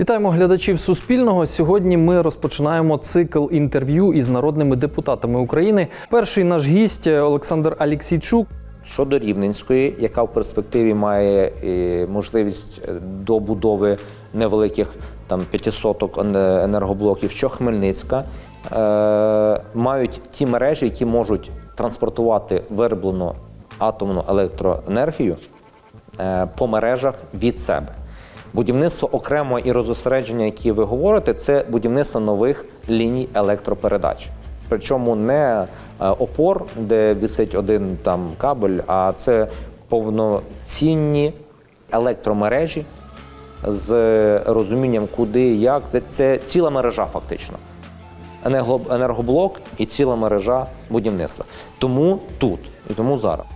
Вітаємо глядачів Суспільного. Сьогодні ми розпочинаємо цикл інтерв'ю із народними депутатами України. Перший наш гість Олександр Аліксійчук. Щодо Рівненської, яка в перспективі має е, можливість е, добудови невеликих там 500 енергоблоків, що Хмельницька, е, мають ті мережі, які можуть транспортувати вироблену атомну електроенергію е, по мережах від себе. Будівництво окремо і розосередження, які ви говорите, це будівництво нових ліній електропередач. Причому не е, опор, де висить один там кабель, а це повноцінні електромережі з розумінням, куди, як. Це, це ціла мережа, фактично. Енерго- Енергоблок і ціла мережа будівництва. Тому тут і тому зараз.